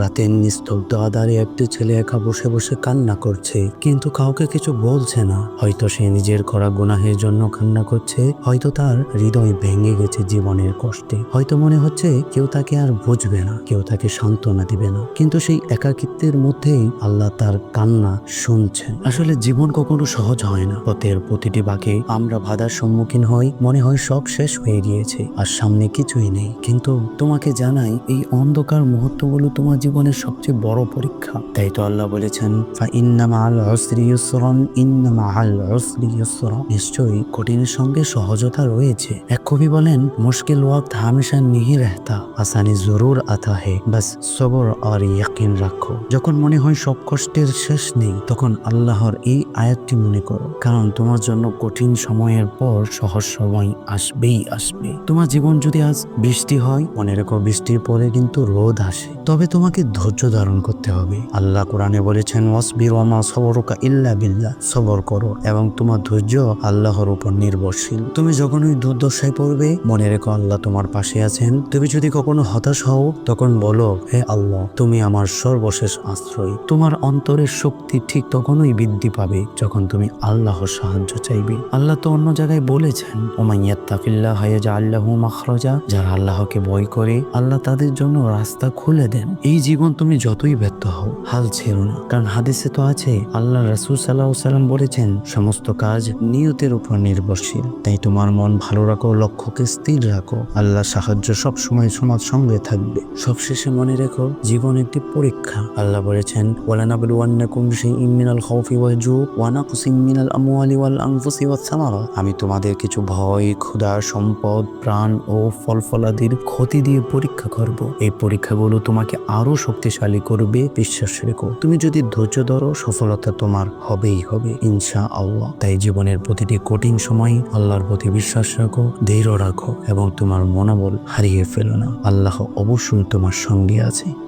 রাতের নিস্তব্ধ আধারে একটি ছেলে একা বসে বসে কান্না করছে, কিন্তু কাউকে কিছু বলছে না। হয়তো সে নিজের করা গুনাহের জন্য কান্না করছে, হয়তো তার হৃদয় ভেঙে গেছে জীবনের কষ্টে। হয়তো মনে হচ্ছে কেউ তাকে আর বুঝবে না, কেউ তাকে সান্ত্বনা দিবে না। কিন্তু সেই একাকিত্বের মধ্যেই আল্লাহ তার কান্না শুনছেন। আসলে জীবন কখনো সহজ হয় না। পথের প্রতিটি বাঁকে আমরা বাধার সম্মুখীন হই, মনে হয় সব শেষ হয়ে গিয়েছে, আর সামনে কিছুই নেই। কিন্তু তোমাকে জানাই, এই অন্ধকার মুহূর্তগুলো তোমার জীবনের সবচেয়ে বড় পরীক্ষা। তাই তো আল্লাহ বলেছেন নিশ্চয়ই কঠিনের সঙ্গে সহজতা রয়েছে। এক কবি বলেন, মুশকিল ওয়াক্ত হামেশা নিহি রহতা, আসানি জরুর আতা হে বাস, সবর আর ইয়াকিন রাখো। যখন মনে হয় সব কষ্টের শেষ নেই, তখন আল্লাহর এই আয়াতটি মনে করো। কারণ তোমার জন্য কঠিন সময়ের পর সহজ সময় আসবেই আসবে। তোমার জীবন যদি আজ বৃষ্টি হয়, মনে রেখো বৃষ্টির পরে কিন্তু রোদ আসে। তবে তোমাকে ধৈর্য ধারণ করতে হবে। আল্লাহ কোরআনে বলেছেন, ওয়াসবির ওয়ামা সবরকা ইল্লা সবর করো এবং তোমার ধৈর্য আল্লাহর উপর নির্ভরশীল। তুমি যখন ওই দুর্দশায় পড়বে, মনে রেখো আল্লাহ তোমার পাশে আছেন। তুমি যদি কখনো হতাশ হও, তখন বলো, হে আল্লাহ, তুমি আমার সর্বশেষ আশ্রয়। তোমার অন্তরের শক্তি ঠিক তখনই বৃদ্ধি পাবে যখন তুমি আল্লাহর সাহায্য চাইবে। আল্লাহ তো অন্য জায়গায় বলেছেন ওমাইয়াত্তাকিল্লাহ হায়াজা আল্লাহু মাখরজা। যারা আল্লাহকে ভয় করে, আল্লাহ তাদের জন্য রাস্তা খুলে দেন। এই জীবন তুমি যতই ব্যর্থ হও, হাল ছেড়ো না। কারণ হাদিসে তো আছে, আল্লাহ রাসূল সাল্লাহ সাল্লাম বলেছেন, সমস্ত কাজ নিয়তের উপর নির্ভরশীল। তাই তোমার মন ভালো রাখো, লক্ষ্যকে স্থির রাখো। আল্লাহ সাহায্য সব সময় তোমার সঙ্গে থাকবে। সবশেষে মনে রেখো, জীবন একটি পরীক্ষা। আল্লাহ বলেছেন ওয়ালানাবলুয়ান্নাকুম শাইইম মিনাল খাউফি ওয়াল জু, ওয়া নাকসিম মিনাল আমওয়ালি ওয়াল আনফুসি ওয়াস সামারা। আমি তোমাদের কিছু ভয়, ক্ষুধা, সম্পদ, প্রাণ ও ফল ফলফলাদির ক্ষতি দিয়ে পরীক্ষা করব। এই পরীক্ষাগুলো তোমাকে আরও শক্তিশালী করবে বিশ্বাস রেখো। তুমি যদি ধৈর্য ধরো, সফলতা তোমার হবেই হবে ইনসা আল্লাহ তাই জীবনের প্রতিটি কঠিন সময় আল্লাহর প্রতি বিশ্বাস রাখো ধৈর্য রাখো এবং তোমার মনোবল হারিয়ে ফেলো না। আল্লাহ অবশ্যই তোমার সঙ্গে আছে।